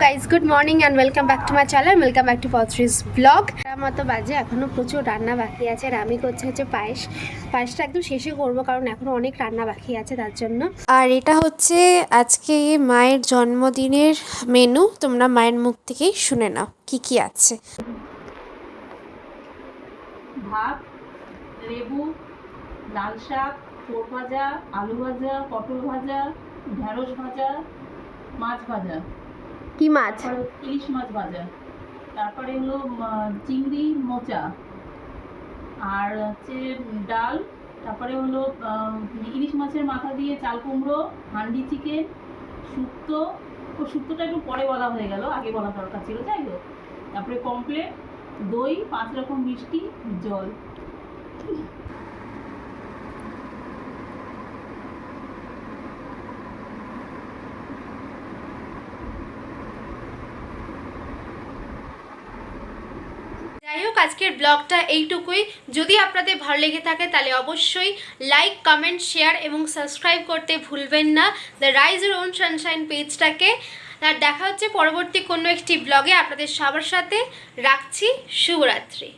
Guys good morning and welcome back to my channel welcome back to পথরিস vlog মতো বাজে এখনও প্রচুর রান্না বাকি আছে আর আমি করছি হচ্ছে পায়েস। পায়েসটা একদম শেষে করব কারণ এখনও অনেক রান্না বাকি আছে তার জন্য। আর এটা হচ্ছে আজকে মায়ের জন্মদিনের মেনু তোমরা মায়ের মুখ থেকেই শুনে নাও কি কি আছে। ভাত লেবু লাল শাক পোট ভাজা আলু ভাজা পটল ভাজা ঢেঁড়স ভাজা মাছ ভাজা। কি মাছ? ইলিশ মাছ ভাজা। তারপরে হলো চিংড়ি, মোচা। আর হচ্ছে ডাল, তারপরে হলো ইলিশ মাছের মাথা দিয়ে চাল কুমড়ো, হান্ডি চিকেন, শুক্তো। ও শুক্তোটা একটু পরে বলা হয়ে গেল, আগে বলা দরকার ছিল, যাই হোক। তারপরে কমপ্লেট, দই, পাঁচ রকম মিষ্টি, জল। যাই হোক, আজকের ব্লগটা এইটুকুই। যদি আপনাদের ভালো লেগে থাকে, তাহলে অবশ্যই লাইক কমেন্ট শেয়ার এবং সাবস্ক্রাইব করতে ভুলবেন না। The rise your own sunshine পেজটাকে। আর দেখা হচ্ছে পরবর্তী কোনো একটি ব্লগে। আপনাদের সবার সাথে রাখছি। শুভরাত্রি।